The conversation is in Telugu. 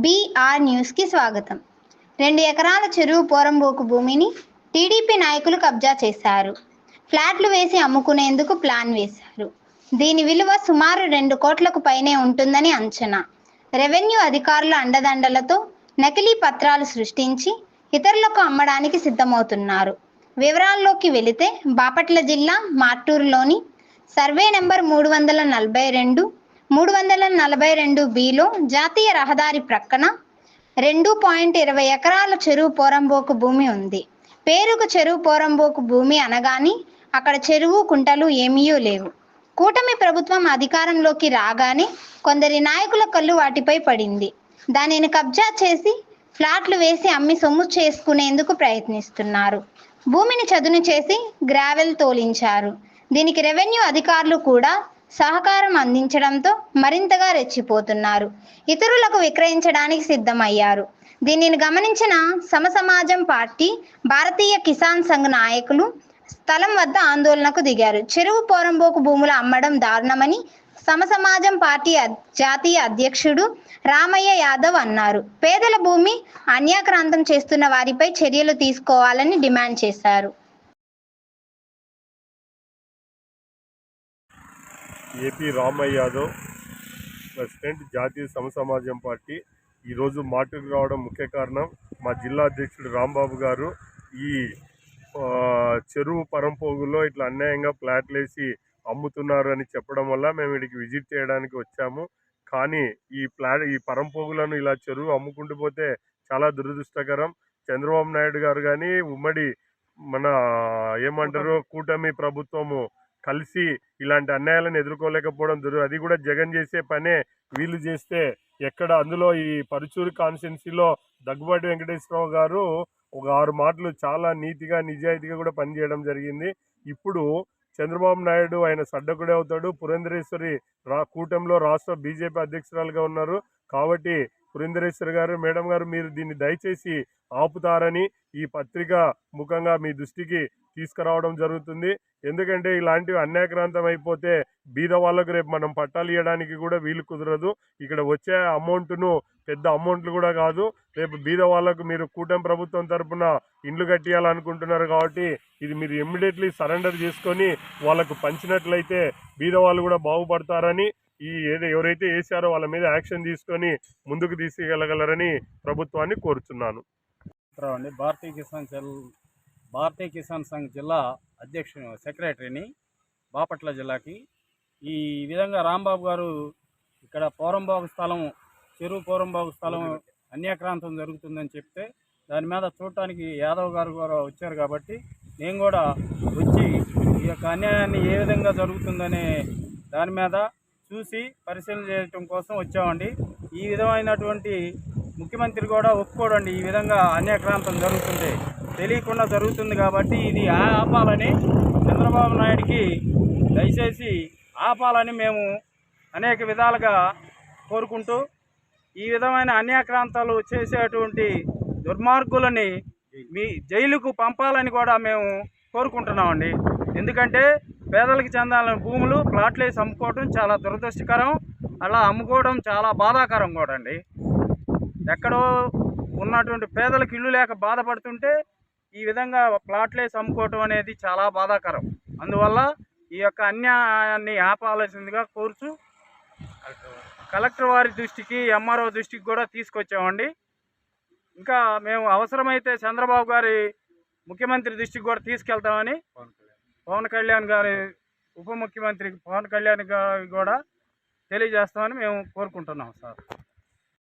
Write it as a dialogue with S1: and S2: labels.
S1: బీఆర్ న్యూస్కి స్వాగతం. రెండు ఎకరాల చెరువు పోరంబోకు భూమిని టీడీపీ నాయకులు కబ్జా చేశారు. ఫ్లాట్లు వేసి అమ్ముకునేందుకు ప్లాన్ వేశారు. దీని విలువ సుమారు రెండు కోట్లకు పైనే ఉంటుందని అంచనా. రెవెన్యూ అధికారుల అండదండలతో నకిలీ పత్రాలు సృష్టించి ఇతరులకు అమ్మడానికి సిద్ధమవుతున్నారు. వివరాల్లోకి వెళితే బాపట్ల జిల్లా మార్టూరులోని సర్వే నెంబర్ మూడు వందల నలభై రెండు మూడు వందల నలభై రెండు బిలో జాతీయ రహదారి ప్రక్కన రెండు పాయింట్ ఇరవై ఎకరాల చెరువు పోరంబోకు భూమి ఉంది. పేరుకు చెరువు పోరంబోకు భూమి అనగాని అక్కడ చెరువు కుంటలు ఏమీయూ లేవు. కూటమి ప్రభుత్వం అధికారంలోకి రాగానే కొందరి నాయకుల కళ్ళు వాటిపై పడింది. దానిని కబ్జా చేసి ఫ్లాట్లు వేసి అమ్మి సొమ్ము చేసుకునేందుకు ప్రయత్నిస్తున్నారు. భూమిని చదును చేసి గ్రావెల్ తోలించారు. దీనికి రెవెన్యూ అధికారులు కూడా సహకారం అందించడంతో మరింతగా రెచ్చిపోతున్నారు. ఇతరులకు విక్రయించడానికి సిద్ధమయ్యారు. దీనిని గమనించిన సమసమాజం పార్టీ భారతీయ కిసాన్ సంఘ్ నాయకులు స్థలం వద్ద ఆందోళనకు దిగారు. చెరువు పోరంబోకు భూములు అమ్మడం దారుణమని సమసమాజం పార్టీ జాతీయ అధ్యక్షుడు రామయ్య యాదవ్ అన్నారు. పేదల భూమి అన్యాక్రాంతం చేస్తున్న వారిపై చర్యలు తీసుకోవాలని డిమాండ్ చేశారు.
S2: ఏపీ రామయ్య యాదవ్ ప్రెసిడెంట్ జాతీయ సమసమాజం పార్టీ ఈరోజు మాటకు రావడం ముఖ్య కారణం మా జిల్లా అధ్యక్షుడు రాంబాబు గారు. ఈ చెరువు పరంపోగులో ఇట్లా అన్యాయంగా ఫ్లాట్లు వేసి అమ్ముతున్నారు అని చెప్పడం వల్ల మేము ఇక్కడికి విజిట్ చేయడానికి వచ్చాము. కానీ ఈ ఫ్లాట్ ఈ పరంపోగులను ఇలా చెరువు అమ్ముకుంటూ పోతే చాలా దురదృష్టకరం. చంద్రబాబు నాయుడు గారు కానీ ఉమ్మడి మన ఏమంటారు? కూటమి ప్రభుత్వము కలిసి ఇలాంటి అన్యాయాలను ఎదుర్కోలేకపోవడం దురు అది కూడా జగన్ చేసే పనే. వీళ్ళు చేస్తే ఎక్కడ అందులో ఈ పరుచూరు కాన్స్టిట్యున్సీలో దగ్గుబాటి వెంకటేశ్వరరావు గారు ఒక ఆరు మాటలు చాలా నీతిగా నిజాయితీగా కూడా పనిచేయడం జరిగింది. ఇప్పుడు చంద్రబాబు నాయుడు ఆయన సడ్డకుడే అవుతాడు. పురంధరేశ్వరి రా కూటమిలో రాష్ట్ర బీజేపీ అధ్యక్షురాలుగా ఉన్నారు. కాబట్టి పురంధరేశ్వరి గారు మేడం గారు మీరు దీన్ని దయచేసి ఆపుతారని ఈ పత్రిక ముఖంగా మీ దృష్టికి తీసుకురావడం జరుగుతుంది. ఎందుకంటే ఇలాంటివి అన్యాక్రాంతం అయిపోతే బీద వాళ్ళకు రేపు మనం పట్టాలు ఇవ్వడానికి కూడా వీలు కుదరదు. ఇక్కడ వచ్చే అమౌంట్ను పెద్ద అమౌంట్లు కూడా కాదు. రేపు బీద వాళ్ళకు మీరు కూటమి ప్రభుత్వం తరపున ఇండ్లు కట్టియాలనుకుంటున్నారు కాబట్టి ఇది మీరు ఇమ్మీడియట్లీ సరెండర్ చేసుకొని వాళ్ళకు పంచినట్లయితే బీద వాళ్ళు కూడా బాగుపడతారని ఈ ఏదో ఎవరైతే వేసారో వాళ్ళ మీద యాక్షన్ తీసుకొని ముందుకు తీసుకెళ్ళగలరని ప్రభుత్వాన్ని కోరుచున్నాను.
S3: అండి భారతీయ కిసాన్ సెల్ భారతీయ కిసాన్ సంఘ్ జిల్లా అధ్యక్ష సెక్రటరీని బాపట్ల జిల్లాకి. ఈ విధంగా రాంబాబు గారు ఇక్కడ పోరంబాబు స్థలం చెరువు పోరంబాబు స్థలం అన్యాక్రాంతం జరుగుతుందని చెప్తే దాని మీద చూడటానికి యాదవ్ గారు కూడా వచ్చారు కాబట్టి నేను కూడా వచ్చి ఈ యొక్క అన్యాయాన్ని ఏ విధంగా జరుగుతుందనే దాని మీద చూసి పరిశీలన చేయటం కోసం వచ్చామండి. ఈ విధమైనటువంటి ముఖ్యమంత్రి కూడా ఒప్పుకోడండి. ఈ విధంగా అన్యాక్రాంతం జరుగుతుంది. తెలియకుండా జరుగుతుంది కాబట్టి ఇది ఆపాలని చంద్రబాబు నాయుడికి దయచేసి ఆపాలని మేము అనేక విధాలుగా కోరుకుంటూ ఈ విధమైన అన్యాక్రాంతాలు చేసేటువంటి దుర్మార్గులని మీ జైలుకు పంపాలని కూడా మేము కోరుకుంటున్నామండి. ఎందుకంటే పేదలకు చెందాలని భూములు ప్లాట్లు వేసి అమ్ముకోవడం చాలా దురదృష్టకరం. అలా అమ్ముకోవడం చాలా బాధాకరం కూడా అండి. ఎక్కడో ఉన్నటువంటి పేదలకు ఇల్లు లేక బాధపడుతుంటే ఈ విధంగా ప్లాట్లు వేసి అమ్ముకోవటం అనేది చాలా బాధాకరం. అందువల్ల ఈ యొక్క అన్యాయాన్ని ఆపాల్సిందిగా కోరుచు కలెక్టర్ వారి దృష్టికి ఎంఆర్ఓ దృష్టికి కూడా తీసుకొచ్చామండి. ఇంకా మేము అవసరమైతే చంద్రబాబు గారి ముఖ్యమంత్రి దృష్టికి కూడా తీసుకెళ్తామని పవన్ కళ్యాణ్ గారి ఉప ముఖ్యమంత్రి పవన్ కళ్యాణ్ గారికి కూడా తెలియజేస్తామని మేము కోరుకుంటున్నాం సార్.